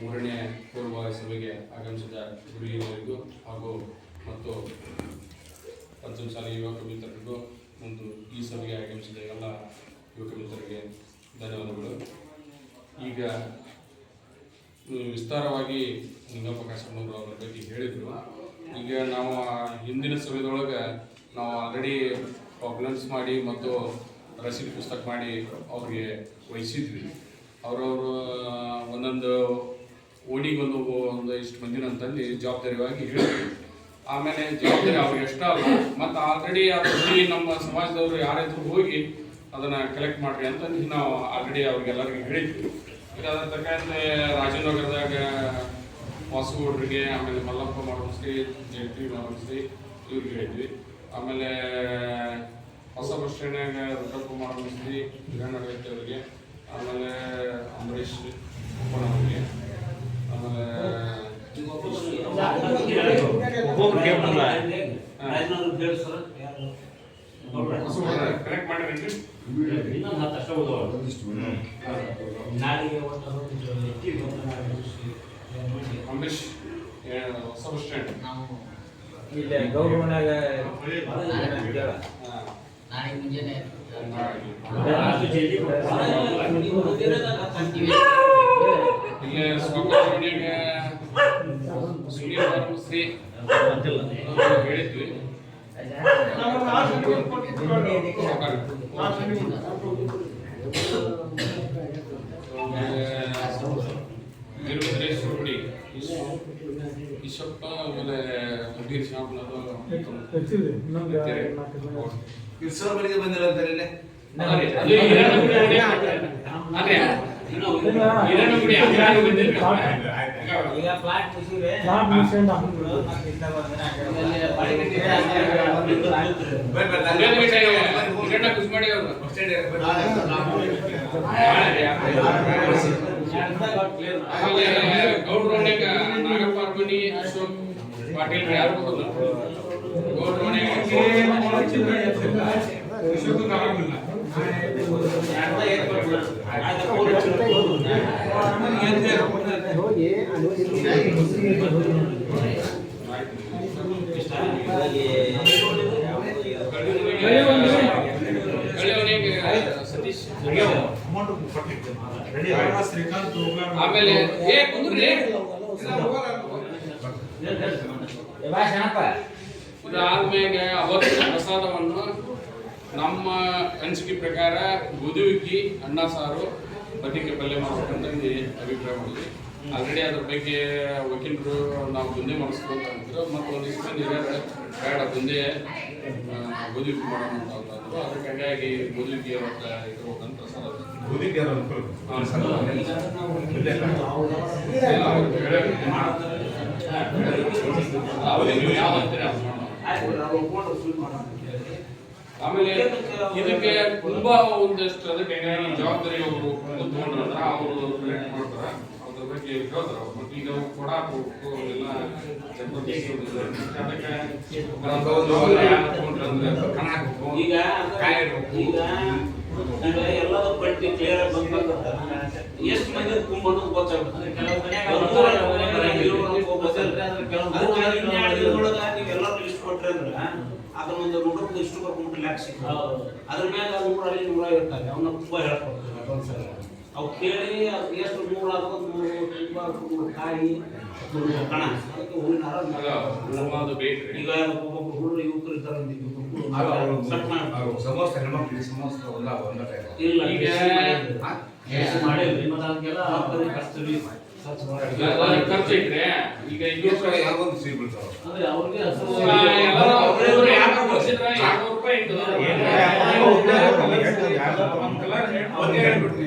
ಮೂರನೇ ಪೂರ್ವಭಾವಿ ಸಭೆಗೆ ಆಗಮಿಸಿದ ಗುರು ಹಿರಿಯರಿಗೂ ಹಾಗೂ ಮತ್ತು ಪಂಚಮಸಾಲಿ ಯುವಕ ಮಿತ್ರರಿಗೂ ಒಂದು ಈ ಸಭೆಗೆ ಆಗಮಿಸಿದ ಎಲ್ಲ ಯುವಕ ಮಿತ್ರರಿಗೆ ಧನ್ಯವಾದಗಳು. ಈಗ ವಿಸ್ತಾರವಾಗಿ ನಿಂಗಪ್ಪ ಕಾಶಪ್ಪನವರು ಅವರ ಬಗ್ಗೆ ಹೇಳಿದರು. ಈಗ ನಾವು ಹಿಂದಿನ ಸಭೆದೊಳಗೆ ನಾವು ಆಲ್ರೆಡಿ ಪ್ರಾಬ್ಲಮ್ಸ್ ಮಾಡಿ ಮತ್ತು ರಸೀದಿ ಪುಸ್ತಕ ಮಾಡಿ ಅವ್ರಿಗೆ ವಹಿಸಿದ್ವಿ. ಅವರವರು ಒಂದೊಂದು ಓಣಿಗೆ ಒಂದು ಇಷ್ಟು ಮಂದಿನ ಅಂತಂದು ಜವಾಬ್ದಾರಿಯಾಗಿ ಹೇಳಿದ್ವಿ ಆಮೇಲೆ ಜವಾಬ್ದಾರಿ ಅವ್ರಿಗೆ ಎಷ್ಟು ಅಲ್ಲ, ಮತ್ತು ಆಲ್ರೆಡಿ ಅದರಲ್ಲಿ ನಮ್ಮ ಸಮಾಜದವರು ಯಾರಾದ್ರೂ ಹೋಗಿ ಅದನ್ನ ಕಲೆಕ್ಟ್ ಮಾಡ್ರಿ ಅಂತ ನಾವು ಆಲ್ರೆಡಿ ಅವ್ರಿಗೆಲ್ಲರಿಗೂ ಹೇಳಿದ್ವಿ ಈಗ ಅದ್ರ ತಕ್ಕಂತೆ ರಾಜನಗರದಾಗ ವಾಸುಗೌಡ್ರಿಗೆ ಆಮೇಲೆ ಮಲ್ಲಪ್ಪ ಮಾಡೋಶ್ರೀ ಜಯಂತಿ ಮಾಡೋಶ್ರೀ ಇವ್ರಿಗೆ ಹೇಳಿದ್ವಿ. ಆಮೇಲೆ ಹೊಸ ಬಸ್ ಸ್ಟ್ಯಾಂಡ್ನಾಗ ರುದ್ರಪ್ಪ ಮಾಡೋಶ್ರೀ ಹಿರಣ್ಣ ಅವರಿಗೆ, ಆಮೇಲೆ ಅಂಬರೀಷ್ ಉಪ್ಪನವ್ರಿಗೆ ಆಮೇಲೆ ಕರೆಕ್ಟ್ ಮಾಡಿರಿ ಅಂಬರೀಷ್ ಏ, ಹೊಸ ಬಸ್ ಸ್ಟ್ಯಾಂಡ್. ಇಲ್ಲೇ ಗೌರವನಾಗ. ನಾಳೆ ಮುಂಜಾನೆ ಅವ್ರು ಹೇಳಿದ್ವಿ. ವೀರಭದ್ರೇಶ್ವರ ಗುಡಿ ಈಶಪ್ಪ ಆಮೇಲೆ ಶಾಪ್ನದು ಕಿರ್ಸೋರ್ಗಳಿಗೆ ಬಂದಿಲ್ಲ ಅಂತಾರೆ ಇಲ್ಲಿ ಅದು ಹಿರಣ್ಯಗುಡಿ ಅಂಗಡಿ ಅದೇ ಹಿರಣ್ಯಗುಡಿ ಅಂಗಡಿ ಬಂದಿದ್ರು ಈಗ ಫ್ಲಾಟ್ ಮುಗಿಸಿದ್ರೆ ಫ್ಲಾಟ್ ಮುಗಿಸ್ಕೊಂಡು ಮತ್ತೆ ಇಂಥ ಬಂದ್ರೆ ಬರ್ರಿ, ಬರ್ರಿ, ಅಲ್ಲೇ ಅಲ್ಲಿ ಬಿಟ್ಟೆ ಹೋಗಿ. ಹಿರಣ್ಯ ಕುಸ್ಮಾಡಿ ಅವರು ಬಸ್ ಸ್ಟ್ಯಾಂಡ್ ಇದೆ, ಬರ್ರಿ. ಆಮೇಲೆ ಗೌಡ್ರೋಣ್ಯಾಗ ನಾಗಪ್ಪ ಅರ್ಮನಿ ಅಶೋಕ್ ಪಾಟೀಲ್ ಯಾರು ಗೊತ್ತಿಲ್ಲ ಗೌಡ್ರೋಣ್ಯಾಗ ಅಶೋಕ್ ಆರಾಮಿಲ್ಲ ಆಮೇಲೆ ಏ ಕುಂದ್ರಿ ಪ್ರಸಾದವನ್ನು ನಮ್ಮ ಅನಿಸಿಕೆ ಪ್ರಕಾರ ಗುದುವಿಕ್ಕಿ ಅನ್ನ ಸಾರು ಬದಿಗೆ ಪಲ್ಯ ಮಾಡ್ಬೇಕಂತ ಅಭಿಪ್ರಾಯ ಮಾಡಿದ್ವಿ ಆಲ್ರೆಡಿ ಅದ್ರ ಬಗ್ಗೆ ವಕೀಲರು ನಾವು ಬಂದೆ ಮಾಡಿಸ್ಬೇಕು ಅಂತ ಅಂದ್ರು ಮತ್ತು ಒಂದಿಷ್ಟು ಇಷ್ಟು ಹಿರಿಯರು ಬೇಡ ಬಂದೆ ಗುದುವಿಕ್ಕಿ ಮಾಡೋಣ ಅಂತ ಅಂದ್ರು ಅದಕ್ಕೆ ಹಂಗಾಗಿ ಗುದುವಿಕ್ಕಿ ಅವತ್ತ? ಸರ್. ಅದು ಮಾಡೋಣ. ಆಮೇಲೆ ಇದಕ್ಕೆ ತುಂಬಾ ಒಂದಷ್ಟು ಅದಕ್ಕೆ ಜವಾಬ್ದಾರಿ ಅವರು ತಗೊಂಡ್ರಂದ್ರ ಅವರು ಮಾಡ್ತಾರ. ಬಗ್ಗೆ ಹೇಳಿದ್ರು. ಮತ್ತೆ ಈಗ ಕೊಡಾಕು ಎಲ್ಲ. ಈಗ ಎಲ್ಲದ ಪಟ್ಟಿ ಕ್ಲಿಯರ್ ಬಂದ ಎಷ್ಟು ಮಂದಿ ಕುಂಬನು ಗೊತ್ತಾಗುತ್ತೆ ಕೆಲವು ಮನ್ಯಾಗ ಒಂದೂವರೆ ಮನೆ ಬರಂಗಿಲ್ಲ, ಇವ್ರು ಗೊತ್ತಿಲ್ಲ. ಅದಕ್ಕೆ ಇನ್ನೇ ಎರಡು ದಿನದೊಳಗ ನೀವು ಲಿಸ್ಟ್ ಕೊಟ್ರಿ ಅಂದ್ರೆ ಅದನ್ನ ಒಂದು ನೂರಕ್ಕೆ ಇಷ್ಟು ಬರ್ಕೊಂಡು ಲ್ಯಾಕ್ ಸಿಗ್ತದೆ. ಅದ್ರ ಮ್ಯಾಗ ನೂರಲ್ಲಿ ನೂರ ಇರ್ತಾರೆ. ಅವನ್ನ ತುಂಬಾ ಹೇಳ್ಕೊಡ್ತಾರೆ. ಒಂದ್ಸಲ ಅವು ಕೇಳಿ ಅದು ಎಷ್ಟು ನೂರು ತುಂಬ ಕಾಯಿ ನೂರು ಕಣ. ಅದಕ್ಕೆ ಹೂವಿನ ಹಾರ ಈಗ ಒಬ್ಬೊಬ್ಬರು ಹುಡುಗರು ಯುವಕರು ಇದ್ದಾರೆ ಸಮೋಸ ಹೆಣ್ಮಕ್ಳಿಗೆ ಸಮೋಸ ಇಲ್ಲ ಈಗ ಮಾಡಿಲ್ರಿ ಮತ್ತೆ ಅದಕ್ಕೆಲ್ಲ ಖರ್ಚು ಈಗ ಸಿಹಿ ಬೀಳ್ತಾವ. ಅಂದ್ರೆ ಅವ್ರಿಗೆ ಯಾರು ಕೊಡ್ಸಿದ್ರ ಎರಡ್ನೂರು ರೂಪಾಯಿ ಇತ್ತು. ಒಂದೇ ಹೇಳ್ಬಿಡ್ರಿ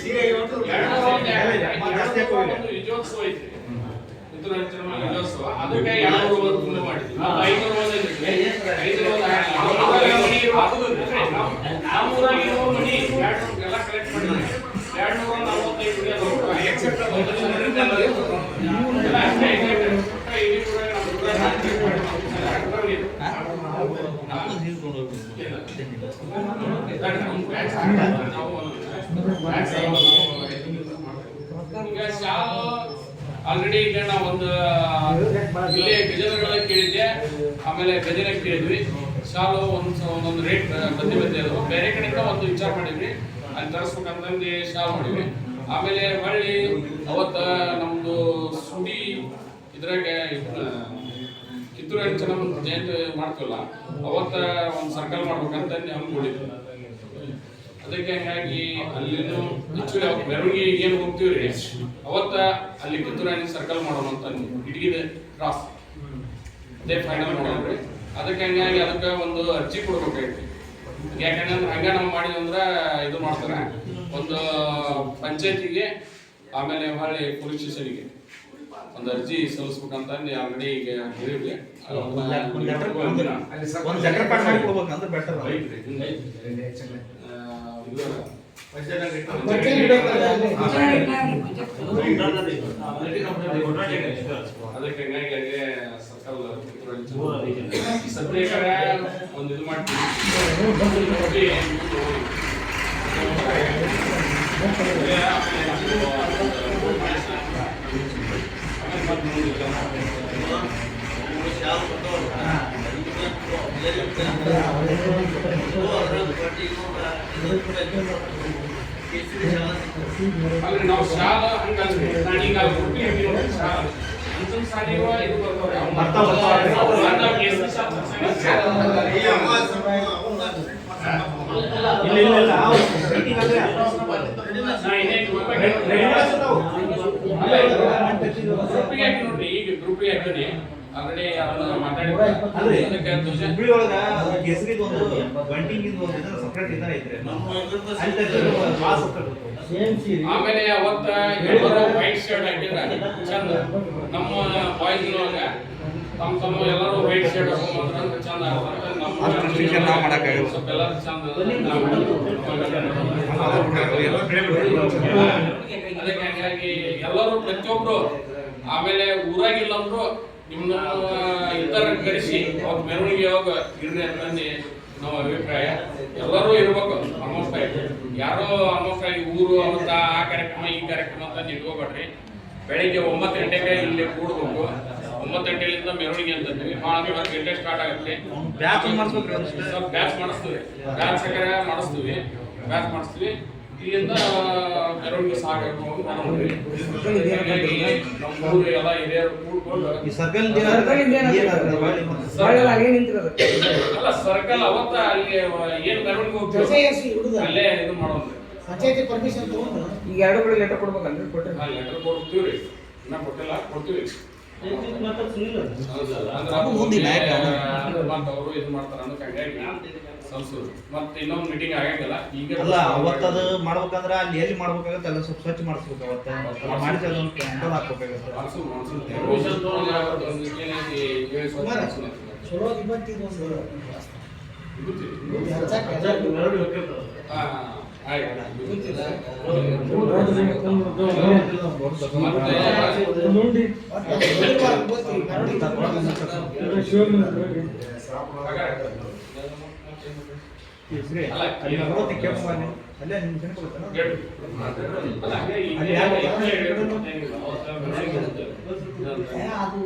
ಸೀರೆ ಬಂದ. ಅದಕ್ಕೆ ಮಾಡಿದ್ವಿ ನಾವು ಐನೂರು ಒಂದೈದು ಐನೂರು ಒಂದು ನಾಮೂರಾಗಿ ಇರೋ ಮನಿ ಎಲ್ಲ ಕಲೆಕ್ಟ್ ಮಾಡಿದ್ವಿ ಎರಡು ನೂರ ನಲವತ್ತೈದು ಅದು ಎಕ್ಸೆಪ್ಟ್ ಅದು ಎಲ್ಲ ಅಷ್ಟೇ except ಇಲ್ಲಿ ಕೂಡ ನಮ್ಮ ಊರಾಗ ಹಾಕಿ ಮಾಡಿದ್ವಿ. ನಮ್ದು ಸೀರೆ ತಗೊಂಡು ಹೋಗ್ಬಿಡು. ಈಗ ಆಲ್ರೆಡಿ ಈಗ ನಾವು ಒಂದು ಇಲ್ಲಿ ಗಜನಗಳ ಕೇಳಿದ್ದೆ. ಆಮೇಲೆ ಗಜನ ಕೇಳಿದ್ವಿ. ಶಾಲು ಒಂದು ಒಂದೊಂದು ರೇಟ್ ಬಂದಿ ಅದು. ಬೇರೆ ಕಡೆಯಿಂದ ಒಂದು ವಿಚಾರ ಮಾಡಿದ್ವಿ. ಅಲ್ಲಿ ತರಿಸ್ಬೇಕಂತಂದು ಶಾಲು ಮಾಡಿದ್ವಿ. ಆಮೇಲೆ ಹೊಳ್ಳಿ ಅವತ್ತ, ನಮ್ದು ಸುಡಿ ಇದ್ರಾಗ ಕಿತ್ತೂರು ಹೆಂಚನ ಜಯಂತಿ ಮಾಡ್ತೀವಲ್ಲ, ಅವತ್ತ ಒಂದು ಸರ್ಕಲ್ ಮಾಡ್ಬೇಕಂತ ಹಮ್ಮಿಕೊಂಡಿದ್ವಿ ಅದಕ್ಕೆ ಹಾಗಾಗಿ ಅಲ್ಲಿನೂ ಆಕ್ಚುಲಿ ಅವ್ರ ಮೆರವಣಿಗೆ ಏನು ಹೋಗ್ತೀವ್ರಿ? ಅವತ್ತ ಅಲ್ಲಿ ಕಿತ್ತೂರಾಣಿ ಸರ್ಕಲ್ ಮಾಡೋಣ ಅಂತ ಹಿಡಿಗಿದೆ ಕ್ರಾಸ್ ಅದೇ ಫೈನಲ್ ಮಾಡೋಣ್ರಿ ಅದಕ್ಕೆ ಹಂಗಾಗಿ ಅದಕ್ಕೆ ಒಂದು ಅರ್ಜಿ ಕೊಡ್ಬೇಕಾಯ್ತು. ಯಾಕಂದ್ರೆ ಹಂಗ ನಾವು ಅಂದ್ರೆ ಇದು ಮಾಡ್ತಾರೆ. ಒಂದು ಪಂಚಾಯತಿಗೆ ಆಮೇಲೆ ಹೊಳ್ಳಿ ಪೊಲೀಸ್ ಸ್ಟೇಷನ್ಗೆ ಒಂದು ಅರ್ಜಿ ಸಲ್ಲಿಸ್ಬೇಕಂತ ಆಲ್ರೆಡಿ ಈಗ ಹೇಳಿದ್ವಿ. ಒಂದ್ ಅದಕ್ಕೆ ಹಂಗಾಗಿ ಸರ್ಕಾರ ಸದ್ಯಕ್ಕೆ ಒಂದು ಇದು ಮಾಡ್ತೀವಿ ಅಲ್ಲಿ ನಾವು ಶಾಲ ನಾನು ಈಗ ಹುಟ್ಟಿ ಶಾಲ ಅಂಚನ್ ಸಾಲಿವ ಇದು ಬರ್ತಾವ್ರಿ. ಇಲ್ಲ ಇಲ್ಲ ಇಲ್ಲ ಗ್ರೂಪಿಗೆ ಹಾಕಿ ನೋಡ್ರಿ ಈಗ ಗ್ರೂಪಿಗೆ ಆಲ್ರೆಡಿ ಅದನ್ನ ಮಾತಾಡಿದ್ರೆ. ಹುಬ್ಳಿ ಒಳಗ ಕೇಸರಿದ ಒಂದು ಸಪ್ರೇಟ್ ಐತ್ರಿ. ಆಮೇಲೆ ಅವತ್ತ ಎಲ್ಲರೂ ವೈಟ್ ಶರ್ಟ್ ಹಾಕಿದ್ರ. ಚಂದ. ನಮ್ಮ ಬಾಯ್ಸ್ ಒಳಗ ತಮ್ಮ ತಮ್ಮ ಎಲ್ಲರೂ ವೈಟ್ ಶರ್ಟ್ ಚಂದ. ನಮ್ಮ. ಸ್ವಲ್ಪ ಎಲ್ಲರೂ ಚಂದ ಅದಕ್ಕೆ ಹಂಗಾಗಿ ಎಲ್ಲರೂ ಪ್ರತಿಯೊಬ್ರು ಆಮೇಲೆ ಊರಾಗಿಲ್ಲ ಅಂದ್ರು ನಿಮ್ಮ ಇತರ ಕರೆಸಿ ಅವ್ರ ಮೆರವಣಿಗೆ ಯಾವಾಗ ಇರ್ರಿ ಅಂತಂದು ನಾವು ಅಭಿಪ್ರಾಯ. ಎಲ್ಲರೂ ಇರ್ಬೇಕು ಆಲ್ಮೋಸ್ಟ್ ಆಗಿ ಯಾರೋ ಆಲ್ಮೋಸ್ಟ್ ಆಗಿ ಊರು ಅಂತ ಆ ಕಾರ್ಯಕ್ರಮ ಈ ಕಾರ್ಯಕ್ರಮ ಅಂತ ಇಟ್ಕೋಬೇಡ್ರಿ ಬೆಳಿಗ್ಗೆ ಒಂಬತ್ತು ಗಂಟೆಗೆ ಇಲ್ಲಿ ಕೂಡ್ಬೇಕು ಒಂಬತ್ತು ಗಂಟೆಲಿಂದ ಮೆರವಣಿಗೆ ಅಂತಂದ್ವಿ ಭಾಳ ಹತ್ತು ಗಂಟೆ ಸ್ಟಾರ್ಟ್ ಆಗುತ್ತೆ. ಬ್ಯಾಚ್ ಒಂದ್ ಮಾಡಿಸ್ತೀವಿ. ಬ್ಯಾಚ್ ಮಾಡಿಸ್ತೀವಿ. ಬ್ಯಾಚ್ ಮಾಡಿಸ್ತೀವಿ. ಇಲ್ಲಿಂದ ಮೆರವಣಿಗೆ ಸಾಗಬೇಕು ಅಂತ ಅನ್ಕೊಂಡ್ವಿ. ಹೀಗಾಗಿ ನಮ್ಮ ಊರು ಎಲ್ಲ ಹಿರಿಯರು ಕೂಡ್ಕೊಂಡು ಈ ಸರ್ಕಲ್? ಅಲ್ಲ ಸರ್ಕಲ್ ಅವತ್ತ ಅಲ್ಲಿ ಏನ್ ಮೆರವಣಿಗೆ ಹೋಗ್ತೀವಿ ಅಲ್ಲೇ ಇದು ಮಾಡೋದು. ಪಂಚಾಯತಿ ಪರ್ಮಿಷನ್ ತಗೊಂಡು? ಈಗ ಎರಡು ಕಡೆ ಲೆಟರ್ ಕೊಡ್ಬೇಕಲ್ರಿ ಕೊಟ್ಟರೆ. ಲೆಟರ್ ಕೊಡ್ತೀವಿ ರೀ ಇನ್ನ ಕೊಟ್ಟಿಲ್ಲ ಕೊಡ್ತೀವಿ ಅದು ಮುಂದೆ ನಾಯಕ ಅವನು. ಮತ್ತೆ ಅವರು ಇದು ಮಾಡ್ತಾರ ಅನ್ನೋಕೆ ಹಂಗಾಗಿ ಸಲ್ಸೋದು ಮತ್ತೆ ಇನ್ನೊಂದು ಮೀಟಿಂಗ್ ಆಗಂಗಿಲ್ಲ ಈಗ ಅಲ್ಲ ಅವತ್ತದು ಮಾಡ್ಬೇಕಂದ್ರ ಅಲ್ಲಿ ಎಲ್ಲಿ ಮಾಡ್ಬೇಕಾಗತ್ತೆ ಅಲ್ಲ ಸ್ವಲ್ಪ ಸ್ವಚ್ಛ ಮಾಡಿಸ್ಬೇಕು ಅವತ್ತ ಮಾಡಿದ್ರೆ ಅದೊಂದು ಕ್ಯಾಂಡಲ್ ಹಾಕ್ಬೇಕಾಗತ್ತೆ ಒಂದು. ಚಲೋ ಒಂದು ಹಾ, ಆಯ್ತು. ಗೊತ್ತಿದೆ. ಮತ್ತೆ ಬುಧವಾರ ಗೊತ್ತಿ, ಮೆರವಣಿಗೆ ಅಲ್ಲ, ಅಲ್ಲಿ ಭಗವತಿ ಕೆಂಪು ಮನೆ ಅಲ್ಲೇ ನಿಮ್ ಜನಕ್ಕೆ ಗೊತ್ತಲ್ಲ? ಹೇಳು. ಅಲ್ಲ, ಹಂಗೆ ಈಗ ಅಲ್ಲಿ ಯಾರು- ಈಗ ಹೇಳಿದ್ರು ಹೆಂಗಿಲ್ಲ. ಏ, ಅದು